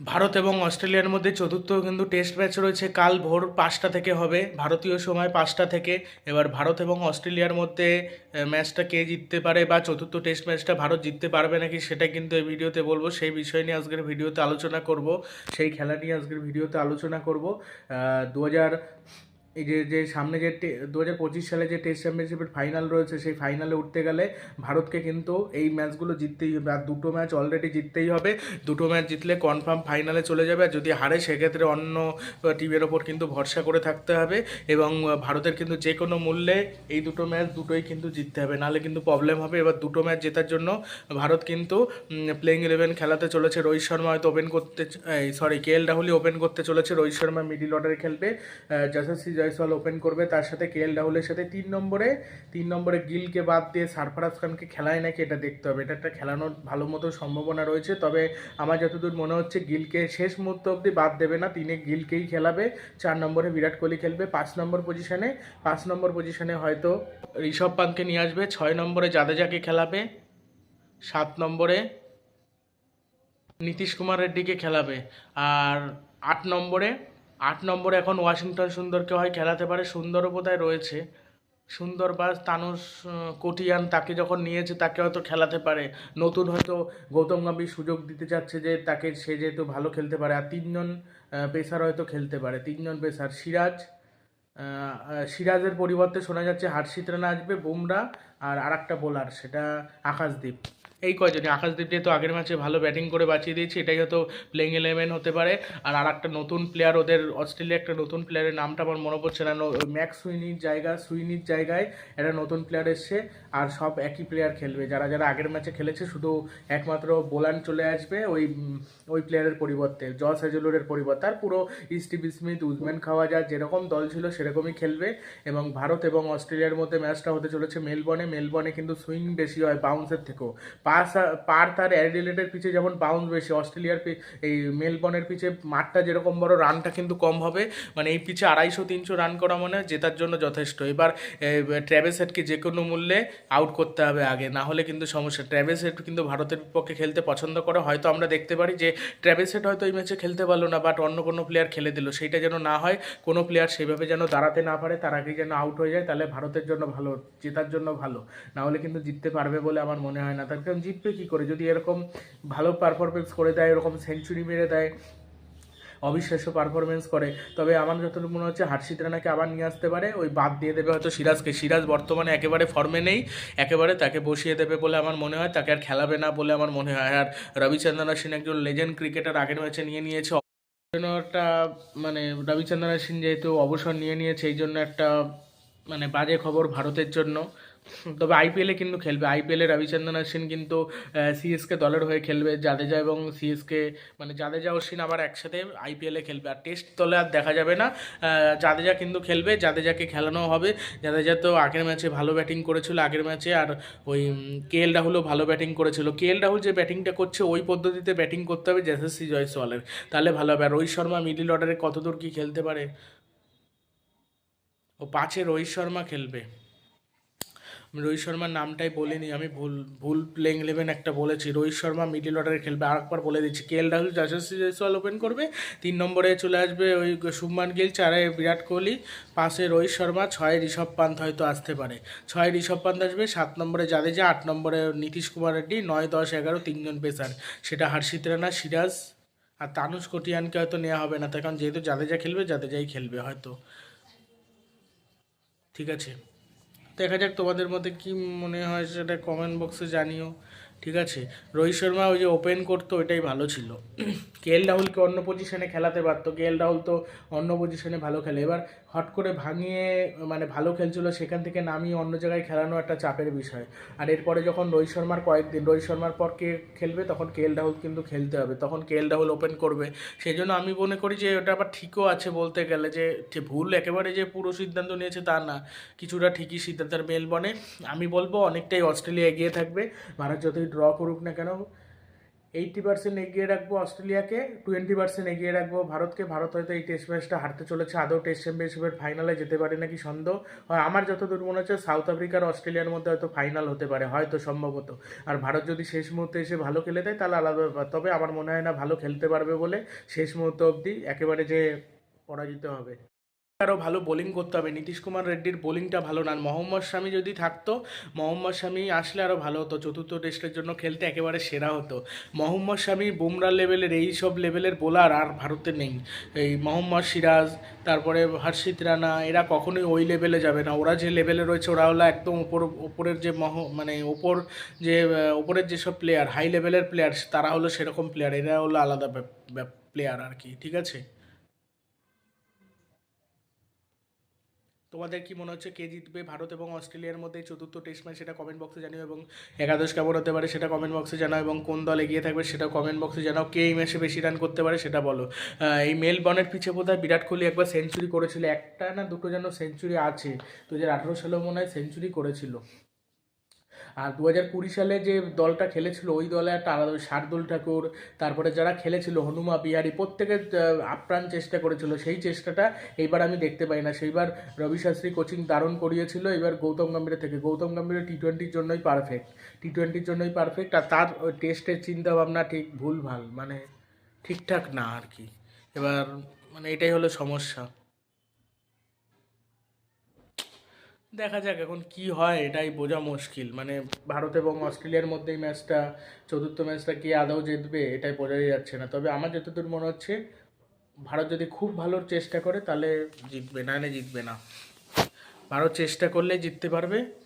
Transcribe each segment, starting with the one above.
ভারত এবং অস্ট্রেলিয়ার মধ্যে চতুর্থ কিন্তু টেস্ট ম্যাচ রয়েছে কাল ভোর পাঁচটা থেকে হবে। ভারতীয় সময় পাঁচটা থেকে। এবার ভারত এবং অস্ট্রেলিয়ার মধ্যে ম্যাচটা কে জিততে পারে বা চতুর্থ টেস্ট ম্যাচটা ভারত জিততে পারবে নাকি সেটা কিন্তু এই ভিডিওতে বলব। সেই বিষয় নিয়ে আজকের ভিডিওতে আলোচনা করব। সেই খেলা নিয়ে আজকের ভিডিওতে আলোচনা করব। দু হাজার এই যে যে সামনে যে দু হাজার পঁচিশ সালে যে টেস্ট চ্যাম্পিয়নশিপের ফাইনাল রয়েছে, সেই ফাইনালে উঠতে গেলে ভারতকে কিন্তু এই ম্যাচগুলো জিততেই হবে। আর দুটো ম্যাচ অলরেডি জিততেই হবে। দুটো ম্যাচ জিতলে কনফার্ম ফাইনালে চলে যাবে। আর যদি হারে, সেক্ষেত্রে অন্য টিমের ওপর কিন্তু ভরসা করে থাকতে হবে এবং ভারতের কিন্তু যে কোনো মূল্যে এই দুটো ম্যাচ দুটোই কিন্তু জিততে হবে। নাহলে কিন্তু প্রবলেম হবে। এবার দুটো ম্যাচ জেতার জন্য ভারত কিন্তু প্লেইং ইলেভেন খেলাতে চলেছে। রোহিত শর্মা হয়তো ওপেন করতে সরি কে এল রাহুলই ওপেন করতে চলেছে। রোহিত শর্মা মিডিল অর্ডারে খেলবে যশস্বী জয়সওয়াল ওপেন করবে, তার সাথে কে এল রাহুলের সাথে তিন নম্বরে তিন নম্বরে গিলকে বাদ দিয়ে সারফরাজ খানকে খেলায় নাকি এটা দেখতে হবে। এটা একটা খেলানোর ভালো মতো সম্ভাবনা রয়েছে, তবে আমার যতদূর মনে হচ্ছে গিলকে শেষ মুহূর্ত অবধি বাদ দেবে না, তিনি গিলকেই খেলাবে, চার নম্বরে বিরাট কোহলি খেলবে, পাঁচ নম্বর পজিশনে পাঁচ নম্বর পজিশনে হয়তো ঋষভ পান্তকে নিয়ে আসবে, ছয় নম্বরে জাদেজাকে খেলাবে, সাত নম্বরে নীতিশ কুমার রেড্ডিকে খেলাবে, আর আট নম্বরে আট নম্বরে এখন ওয়াশিংটন সুন্দরকে হয় খেলাতে পারে, সুন্দরও বোধহয় রয়েছে। সুন্দর বা তানুস কোটিয়ান তাকে যখন নিয়েছে, তাকে হয়তো খেলাতে পারে। নতুন হয়তো গৌতম গম্ভীর সুযোগ দিতে চাচ্ছে যে তাকে, সে যেহেতু ভালো খেলতে পারে। আর তিনজন পেসার হয়তো খেলতে পারে। তিনজন পেসার, সিরাজ সিরাজের পরিবর্তে শোনা যাচ্ছে হার্ষিত রানা আসবে, বুমরা আর আরেকটা বোলার, সেটা আকাশদীপ। এই কয়জনই? আকাশদীপ যেহেতু আগের ম্যাচে ভালো ব্যাটিং করে বাঁচিয়ে দিয়েছে, এটাই হয়তো প্লেইং ইলেভেন হতে পারে। আর আর একটা নতুন প্লেয়ার ওদের অস্ট্রেলিয়া, একটা নতুন প্লেয়ারের নামটা আমার মনে পড়ছে না। ম্যাক্স সুইনির জায়গা, সুইনির জায়গায় একটা নতুন প্লেয়ার এসছে আর সব একই প্লেয়ার খেলবে। যারা যারা আগের ম্যাচে খেলেছে, শুধু একমাত্র বোলান চলে আসবে ওই ওই প্লেয়ারের পরিবর্তে, জস হেজেলুরের পরিবর্তে। আর পুরো স্টিভ স্মিথ উজম্যান খাওয়া যা যেরকম দল ছিল, সেরকমই খেলবে। এবং ভারত এবং অস্ট্রেলিয়ার মধ্যে ম্যাচটা হতে চলেছে মেলবর্নে। মেলবর্নে কিন্তু সুইং বেশি হয় বাউন্সের থেকেও। পাস পার তার অ্যাডিলেটের পিছে যেমন বাউন্স বেশি, অস্ট্রেলিয়ার এই মেলবর্নের পিছে মাঠটা যেরকম বড় রানটা কিন্তু কম হবে। মানে এই পিছে আড়াইশো, তিনশো রান করা মানে জেতার জন্য যথেষ্ট। এবার ট্র্যাভেস হেডকে যে কোনো মূল্যে আউট করতে হবে আগে, না হলে কিন্তু সমস্যা। ট্র্যাভেস হেড কিন্তু ভারতের বিপক্ষে খেলতে পছন্দ করে। হয়তো আমরা দেখতে পারি যে ট্র্যাভেস হেড হয়তো এই ম্যাচে খেলতে পারল না বাট অন্য কোনো প্লেয়ার খেলে দিল। সেইটা যেন না হয়, কোনো প্লেয়ার সেভাবে যেন দাঁড়াতে না পারে, তার আগেই যেন আউট হয়ে যায়, তাহলে ভারতের জন্য ভালো, জেতার জন্য ভালো। না হলে কিন্তু জিততে পারবে বলে আমার মনে হয় না। তার কারণ জিতবে কী করে? যদি এরকম ভালো পারফরমেন্স করে দেয়, এরকম সেঞ্চুরি মেরে দেয়, অবিশ্বাস্য পারফরমেন্স করে, তবে আমার যতটুকু মনে হচ্ছে হার্ষিত রানাকে আবার নিয়ে আসতে পারে। ওই বাদ দিয়ে দেবে হয়তো সিরাজকে। সিরাজ বর্তমানে একেবারে ফর্মে নেই, একেবারে তাকে বসিয়ে দেবে বলে আমার মনে হয়, তাকে আর খেলাবে না বলে আমার মনে হয়। আর রবিচন্দ্রন অশ্বিন একজন লেজেন্ড ক্রিকেটার আগের ম্যাচে নিয়ে নিয়েছে। জন্য একটা মানে রবিচন্দ্রন অশ্বিন যেহেতু অবসর নিয়ে নিয়েছে, এই জন্য একটা মানে বাজে খবর ভারতের জন্য। তবে আইপিএলে কিন্তু খেলবে। আইপিএলে রবিচন্দ্রন অশ্বিন কিন্তু সিএসকে দলের হয়ে খেলবে, জাদেজা এবং সিএসকে মানে জাদেজা অশ্বিন আবার একসাথে আইপিএলে খেলবে। আর টেস্ট দলে আর দেখা যাবে না। জাদেজা কিন্তু খেলবে, জাদেজাকে খেলানো হবে। জাদেজা তো আগের ম্যাচে ভালো ব্যাটিং করেছিল, আগের ম্যাচে আর ওই কে এল রাহুলও ভালো ব্যাটিং করেছিল। কে এল রাহুল যে ব্যাটিংটা করছে, ওই পদ্ধতিতে ব্যাটিং করতে হবে যশস্বী জয়সওয়ালের তাহলে ভালো হবে। আর রোহিত শর্মা মিডিল অর্ডারে কতদূর কি খেলতে পারে? ও পাঁচে রোহিত শর্মা খেলবে। রোহিত শর্মার নামটাই বলিনি, আমি ভুল ভুল প্লেইং ইলেভেন একটা বলেছি। রোহিত শর্মা মিডিল অর্ডারে খেলবে, আরেকবার বলে দিচ্ছি। K L Rahul, Yashasvi Jaiswal open করবে, তিন নম্বরে চলে আসবে ওই শুভমান গিল, চারে বিরাট কোহলি পাশে রোহিত শর্মা, ছয় ঋষভ পান্ত হয়তো আসতে পারে। ছয় ঋষভ পান্ত আসবে, সাত নম্বরে জাদেজা, আট নম্বরে নীতিশ কুমার রেড্ডি, নয়, দশ, এগারো, তিনজন পেসার সেটা হার্ষিত রানা, সিরাজ আর তানুষ কোটিয়ানকে হয়তো নেওয়া হবে না, তার কারণ যেহেতু জাদেজা খেলবে, জাদেজাই খেলবে হয়তো। ঠিক আছে? দেখা যাক তোমাদের মধ্যে কি মনে হয় সেটা কমেন্ট বক্সে জানিও। ঠিক আছে? রোহিত শর্মা ওই যে ওপেন করতো, ওইটাই ভালো ছিল। কে এল রাহুলকে অন্য পজিশনে খেলাতে পারতো। কে এল রাহুল তো অন্য পজিশনে ভালো খেলে। এবার হট করে ভাঙিয়ে মানে ভালো খেলছিল, সেখান থেকে নামিয়ে অন্য জায়গায় খেলানো একটা চাপের বিষয়। আর এরপরে যখন রোহিত শর্মার কয়েকদিন, রোহিত শর্মার পর কে খেলবে, তখন কে এল রাহুল কিন্তু খেলতে হবে। তখন কে এল রাহুল ওপেন করবে। সেই জন্য আমি মনে করি যে, ওটা আবার ঠিকও আছে বলতে গেলে যে ভুল একেবারে যে পুরো সিদ্ধান্ত নিয়েছে তা না। কিছুটা ঠিকই সিদ্ধান্তের মেলবনে আমি বলব অনেকটাই অস্ট্রেলিয়া এগিয়ে থাকবে। ভারত যতই ড্র করুক না কেন এইটটি পার্সেন্ট এগিয়ে রাখব অস্ট্রেলিয়াকে টোয়েন্টি পার্সেন্ট এগিয়ে রাখব ভারতকে। ভারত হয়তো এই টেস্ট ম্যাচটা হারতে চলেছে, আদৌ টেস্ট চ্যাম্পিয়নশিপের ফাইনালে যেতে পারে নাকি সন্দেহ? হয় আমার যতদূর মনে হচ্ছে সাউথ আফ্রিকার অস্ট্রেলিয়ার মধ্যে হয়তো ফাইনাল হতে পারে, হয়তো সম্ভবত। আর ভারত যদি শেষ মুহূর্তে এসে ভালো খেলে দেয়, তাহলে আলাদা ব্যাপার। তবে আমার মনে হয় না ভালো খেলতে পারবে বলে শেষ মুহূর্ত অবধি একেবারে যে পরাজিত হবে। আরও ভালো বোলিং করতে হবে। নীতিশ কুমার রেড্ডির বোলিংটা ভালো না। মোহাম্মদ শামি যদি থাকতো, মোহাম্মদ শামি আসলে আরও ভালো হতো। চতুর্থ টেস্টের জন্য খেলতে একেবারে সেরা হতো। মোহাম্মদ শামি বুমরা লেভেলের এই সব লেভেলের বোলার আর ভারতে নেই। এই মোহাম্মদ সিরাজ, তারপরে হর্ষিত রানা, এরা কখনোই ওই লেভেলে যাবে না। ওরা যে লেভেলে রয়েছে, ওরা হলো একদম ওপর ওপরের যে মহ মানে ওপর যে ওপরের যেসব প্লেয়ার হাই লেভেলের প্লেয়ার তারা হলো সেরকম প্লেয়ার এরা হলো আলাদা প্লেয়ার আর কি, ঠিক আছে? তোমাদের কি মনে হচ্ছে কে জিতবে ভারত এবং অস্ট্রেলিয়ার মধ্যে চতুর্থ টেস্ট ম্যাচ সেটা কমেন্ট বক্সে জানিও এবং একাদশ কেমন হতে পারে সেটা কমেন্ট বক্সে জানাও এবং কোন দল এগিয়ে থাকবে সেটা কমেন্ট বক্সে জানাও। কে এই ম্যাচে বেশি রান করতে পারে সেটা বলো। এই এই মেলবর্নের পিছে বোধহয় বিরাট কোহলি একবার সেঞ্চুরি করেছিল। একটা না দুটো যেন সেঞ্চুরি আছে। দু হাজার আঠেরো সালেও মনে হয় সেঞ্চুরি করেছিল। আর দু হাজার কুড়ি সালে যে দলটা খেলেছিল, ওই দলে একটা আলাদা শার্দুল ঠাকুর, তারপরে যারা খেলেছিল, হনুমা, বিহারি, প্রত্যেকে আপ্রাণ চেষ্টা করেছিল। সেই চেষ্টাটা এইবার আমি দেখতে পাই না। সেইবার রবি শাস্ত্রী কোচিং দারুণ করিয়েছিল এবার গৌতম গম্ভীরের থেকে। গৌতম গম্ভীর টি টোয়েন্টির জন্যই পারফেক্ট টি টোয়েন্টির জন্যই পারফেক্ট আর তার টেস্টের চিন্তাভাবনা ঠিক ভুল ভালো মানে ঠিকঠাক না আর কি। এবার মানে এটাই হলো সমস্যা। দেখা যাক এখন কি হয়, এটাই বোঝা মুশকিল। মানে ভারত এবং অস্ট্রেলিয়ার মধ্যে এই ম্যাচটা, চতুর্থ ম্যাচটা কি আদৌ জিতবে, এটাই বোঝাই যাচ্ছে না। তবে আমার যতদূর মনে হচ্ছে, ভারত যদি খুব ভালো চেষ্টা করে, তাহলে জিতবে, না জিতবে না। ভারত চেষ্টা করলে জিততে পারবে।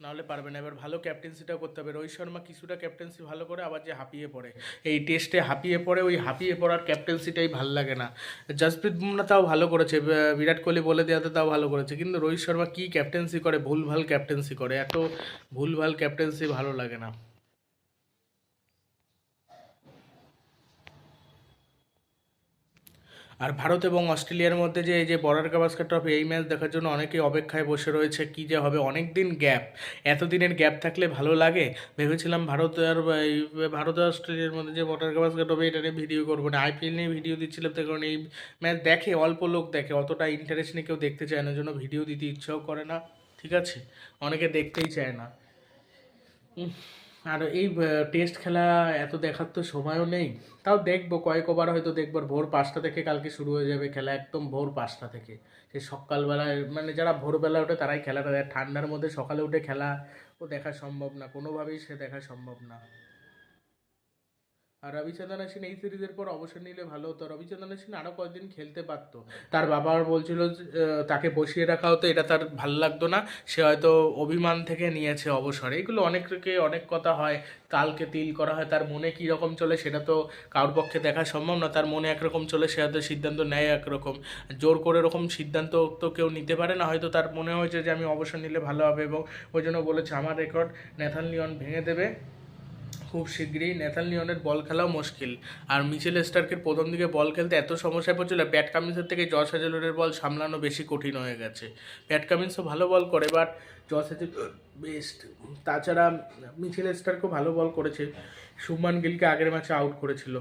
নাহলে পারবে না। এবার ভালো ক্যাপ্টেন্সিটাও করতে হবে। রোহিত শর্মা কিছুটা ক্যাপ্টেন্সি ভালো করে, আবার যে হাঁপিয়ে পড়ে। এই টেস্টে হাঁপিয়ে পড়ে, ওই হাঁপিয়ে পড়ার ক্যাপ্টেন্সিটাই ভালো লাগে না। জসপ্রীত বুমরা তাও ভালো করেছে। বিরাট কোহলি বলে দেওয়াতে তাও ভালো করেছে। কিন্তু রোহিত শর্মা কী ক্যাপ্টেন্সি করে? ভুলভাল ক্যাপ্টেন্সি করে। এত ভুলভাল ক্যাপ্টেন্সি ভালো লাগে না। আর ভারত এবং অস্ট্রেলিয়ার মধ্যে যে, এই যে বর্ডার গাভাস্কার ট্রফি, এই ম্যাচ দেখার জন্য অনেকেই অপেক্ষায় বসে রয়েছে কি যে হবে। অনেক দিন গ্যাপ, এতদিনের গ্যাপ থাকলে ভালো লাগে? ভেবেছিলাম ভারত আর ভারত আর অস্ট্রেলিয়ার মধ্যে যে বর্ডার গাভাস্কার ট্রফি, এটা নিয়ে ভিডিও করব না। আইপিএল নিয়ে ভিডিও দিচ্ছিলাম, তার কারণ এই ম্যাচ দেখে, অল্প লোক দেখে, অতটা ইন্টারেস্ট নিয়ে কেউ দেখতে চায় না জন্য ভিডিও দিতে ইচ্ছাও করে না, ঠিক আছে? অনেকে দেখতেই চায় না। আর এই টেস্ট খেলা এত দেখার তো সময়ও নেই। তাও দেখব, কয়েক ওভার হয়তো দেখব, ভোর পাঁচটা থেকে কালকে শুরু হয়ে যাবে খেলা একদম ভোর পাঁচটা থেকে। সে সকালবেলায় মানে যারা ভোরবেলা ওঠে তারাই খেলাটা দেয় ঠান্ডার মধ্যে সকালে উঠে খেলা ও দেখা সম্ভব না, কোনোভাবেই সে দেখা সম্ভব না। আর রবিচন্দ্রন অশ্বিন এই সিরিজের পর অবসর নিলে ভালো হতো। রবিচন্দ্রন অশ্বিন আরও কয়েকদিন খেলতে পারতো। তার বাবা বলছিল তাকে বসিয়ে রাখা হতো, এটা তার ভালো লাগতো না। সে হয়তো অভিমান থেকে নিয়েছে অবসর। এগুলো অনেককে অনেক কথা হয় কালকে তিল করা হয়, তার মনে কী রকম চলে সেটা তো কারোর পক্ষে দেখা সম্ভব না, তার মনে একরকম চলে সে হয়তো সিদ্ধান্ত নেয় একরকম। জোর করে এরকম সিদ্ধান্ত তো কেউ নিতে পারে না, হয়তো তার মনে হয়েছে যে, আমি অবসর নিলে ভালো হবে এবং ওই জন্য বলেছে, আমার রেকর্ড নেথান লিওন ভেঙে দেবে। খুব শীঘ্রই নেথান লিওনের বল খেলাও মুশকিল। আর মিচেল স্টার্কের প্রথম দিকে বল খেলতে এত সমস্যায় পড়ছিল প্যাট কামিন্সের থেকে জস হাজেলরের বল সামলানো বেশি কঠিন হয়ে গেছে। প্যাট কামিন্সও ভালো বল করে, বাট জস হাজেল বেস্ট। তাছাড়া মিচেল স্টার্কও ভালো বল করেছে। সুমান গিলকে আগের ম্যাচে আউট করেছিল।